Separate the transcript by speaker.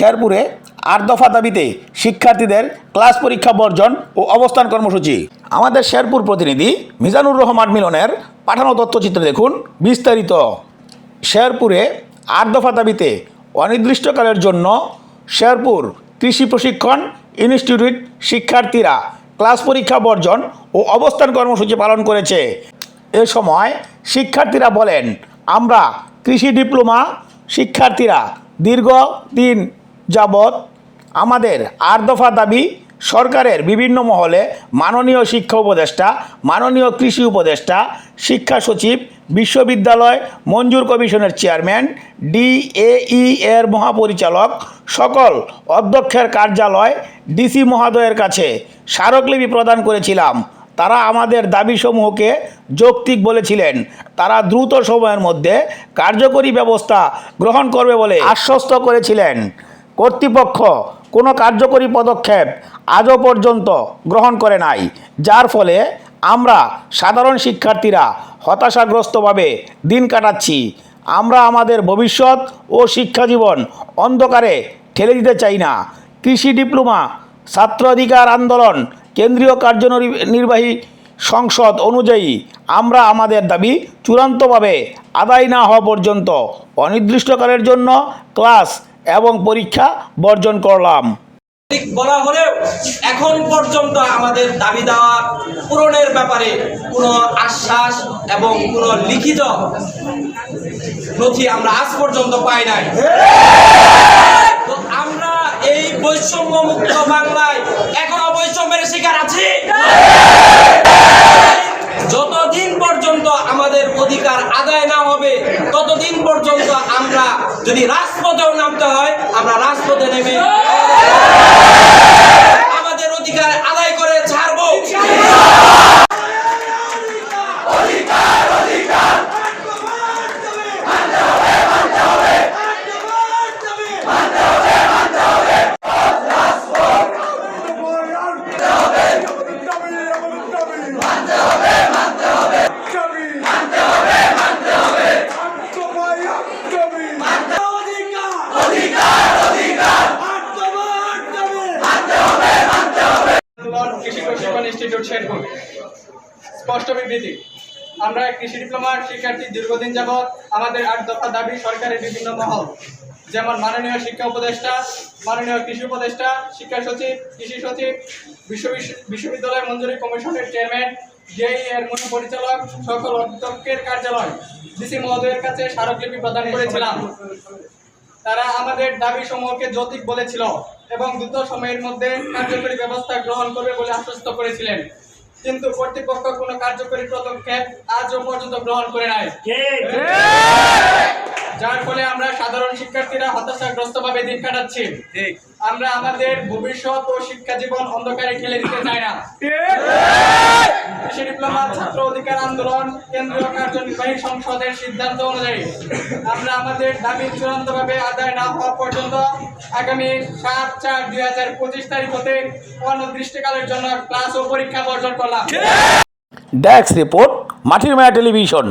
Speaker 1: শেরপুরে আট দফা দাবিতে শিক্ষার্থীদের ক্লাস পরীক্ষা বর্জন ও অবস্থান কর্মসূচি। আমাদের শেরপুর প্রতিনিধি মিজানুর রহমান মিলনের পাঠানো তথ্যচিত্রে দেখুন বিস্তারিত। শেরপুরে আট দফা দাবিতে অনির্দিষ্টকালের জন্য শেরপুর কৃষি প্রশিক্ষণ ইনস্টিটিউট শিক্ষার্থীরা ক্লাস পরীক্ষা বর্জন ও অবস্থান কর্মসূচি পালন করেছে। এ সময় শিক্ষার্থীরা বলেন, আমরা কৃষি ডিপ্লোমা শিক্ষার্থীরা দীর্ঘ দীর্ঘদিন যাবৎ আমাদের আট দফা দাবি সরকারের বিভিন্ন মহলে মাননীয় শিক্ষা উপদেষ্টা, মাননীয় কৃষি উপদেষ্টা, শিক্ষা সচিব, বিশ্ববিদ্যালয়, মঞ্জুর কমিশনের চেয়ারম্যান, ডিএই এর মহাপরিচালক, সকল অধ্যক্ষের কার্যালয়, ডিসি মহোদয়ের কাছে স্মারকলিপি প্রদান করেছিলাম। তারা আমাদের দাবিসমূহকে যৌক্তিক বলেছিলেন। তারা দ্রুত সময়ের মধ্যে কার্যকরী ব্যবস্থা গ্রহণ করবে বলে আশ্বস্ত করেছিলেন। কর্তৃপক্ষ কোনো কার্যকরী পদক্ষেপ আজও পর্যন্ত গ্রহণ করে নাই, যার ফলে আমরা সাধারণ শিক্ষার্থীরা হতাশাগ্রস্তভাবে দিন কাটাচ্ছি। আমরা আমাদের ভবিষ্যৎ ও শিক্ষাজীবন অন্ধকারে ঠেলে দিতে চাই না। কৃষি ডিপ্লোমা, ছাত্র অধিকার আন্দোলন, কেন্দ্রীয় কার্যনির্বাহী সংসদ অনুযায়ী আমরা আমাদের দাবি চূড়ান্তভাবে আদায় না হওয়া পর্যন্ত অনির্দিষ্টকালের জন্য ক্লাস এবং পরীক্ষা বর্জন করলাম।
Speaker 2: বলা হলেও এখন পর্যন্ত আমাদের দাবি দেওয়া পূরণের ব্যাপারে কোনো আশ্বাস এবং কোনো লিখিত নথি আমরা আজ পর্যন্ত পাই নাই। তো আমরা এই বৈষম্য মুক্ত বাংলায় এখনও বৈষম্যের শিকার আছি যতদিন পর্যন্ত আমাদের অধিকার আদায় না হবে, ততদিন পর্যন্ত আমরা যদি রাজপথেও নামতে হয়, আমরা রাজপথে নেমে আমাদের অধিকার আদায় করে ছাড়বো
Speaker 3: আন্দোলন কৃষি প্রশিক্ষণ ইনস্টিটিউট শেরপুর। স্পষ্ট বিবৃতি। আমরা কৃষি ডিপ্লোমার শিক্ষার্থী দীর্ঘদিন যাবৎ আমাদের আট দফা দাবি সরকারের বিভিন্ন মহল। যেমন মাননীয় শিক্ষা উপদেষ্টা, মাননীয় কৃষি উপদেষ্টা, শিক্ষা সচিব, কৃষি সচিব বিশ্ব বিশ্ববিদ্যালয় মঞ্জুরি কমিশনের চেয়ারম্যান, জেই এর মূল পরিচালক, সকল অধ্যক্ষের কার্যালয়। ডিসি মহোদয়ের কাছে স্মারকলিপি প্রদান করেছিলাম। তারা আমাদের দাবি সমূহকে যৌতিক বলেছিল এবং দ্রুত সময়ের মধ্যে কার্যকরী ব্যবস্থা গ্রহণ করবে বলে আশ্বস্ত করেছিলেন। কিন্তু কর্তৃপক্ষ কোনো কার্যকরী পদক্ষেপ আজও পর্যন্ত গ্রহণ করে নাই। সাধারণ শিক্ষার্থীরা হতাশাগ্রস্তভাবে দিন কাটাচ্ছি। আমরা আমাদের ভবিষ্যৎ ও শিক্ষা জীবন অন্ধকারে ঠেলে দিতে চাই না। কৃষি ডিপ্লোমা ছাত্র অধিকার আন্দোলন কেন্দ্রীয় কার্যনির্বাহী সংসদের সিদ্ধান্ত অনুযায়ী আমরা আমাদের দাবি চূড়ান্তভাবে আদায় না হওয়া পর্যন্ত আগামী সাত চার দুই হাজার পঁচিশ তারিখ হতে অনির্দিষ্টকালের জন্য ক্লাস ও পরীক্ষা বর্জন করলাম।
Speaker 1: ডেস্ক রিপোর্ট মাটির মায়া টেলিভিশন